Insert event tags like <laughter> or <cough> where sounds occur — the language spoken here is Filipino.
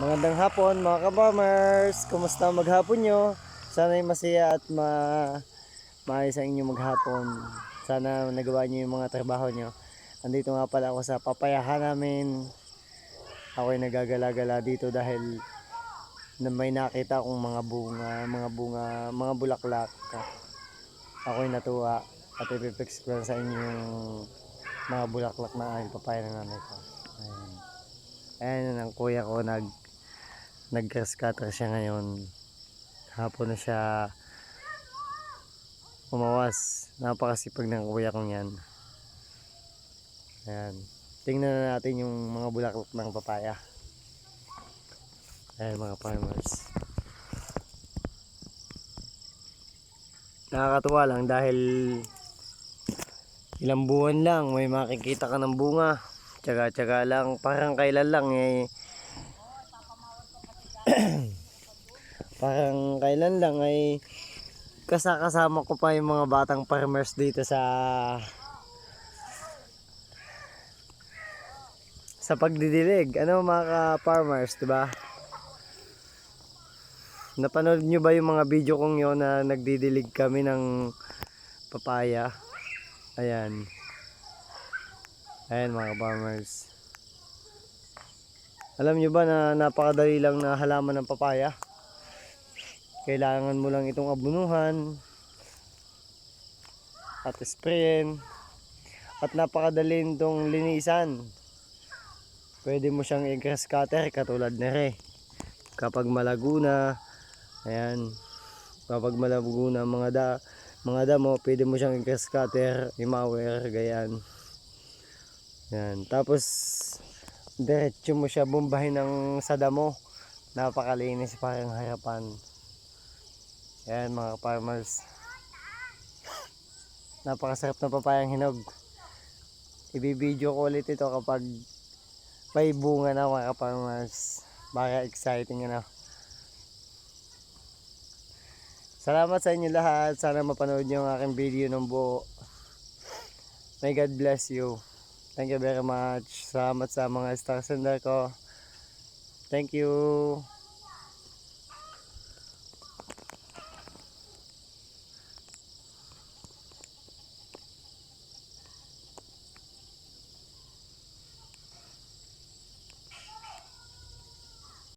Magandang hapon mga ka-farmers. Kumusta maghapon nyo? Sana ay masaya at ma maayos ang inyong maghapon. Sana nagawa nyo yung mga trabaho nyo. Andito nga pala ako sa papayahan namin. Ako ay nagagala-gala dito dahil na may nakita akong mga bunga, mga bunga, mga bulaklak. Ako ay natuwa at ipipix ko sa inyo yung mga bulaklak na ay papaya na nanay ko. Ayan. Ayan ang kuya ko nag nag siya ngayon. Hapon na siya umawas. Napakasipag ng kuya kong yan. Ayan. Tingnan na natin yung mga bulaklak ng papaya. Ayan mga farmers. Nakakatuwa lang dahil ilang buwan lang may makikita ka ng bunga. Tsaga-tsaga lang, parang kailan lang eh. <clears throat> parang kailan lang ay kasakasama ko pa yung mga batang farmers dito sa sa pagdidilig. Ano mga ka-farmers, 'di ba? Napanood nyo ba yung mga video kong yon na nagdidilig kami ng papaya? Ayan. Ayan mga farmers. Alam nyo ba na napakadali lang na halaman ng papaya? Kailangan mo lang itong abunuhan at sprayin at napakadali itong linisan. Pwede mo siyang i-grass cutter katulad na re. Kapag malago na, ayan, kapag malago na mga da, mga damo, pwede mo siyang i-grass cutter, i-mower, gayan. Yan. Tapos, diretso mo siya bombahin ng sa damo. Napakalinis parang harapan. Yan mga farmers. <laughs> Napakasarap na papayang hinog. Ibibideo ko ulit ito kapag may bunga na mga farmers. Baka exciting ano. Salamat sa inyo lahat. Sana mapanood nyo ang aking video ng buo. May God bless you. Thank you very much. Salamat sa mga star sender ko. Thank you.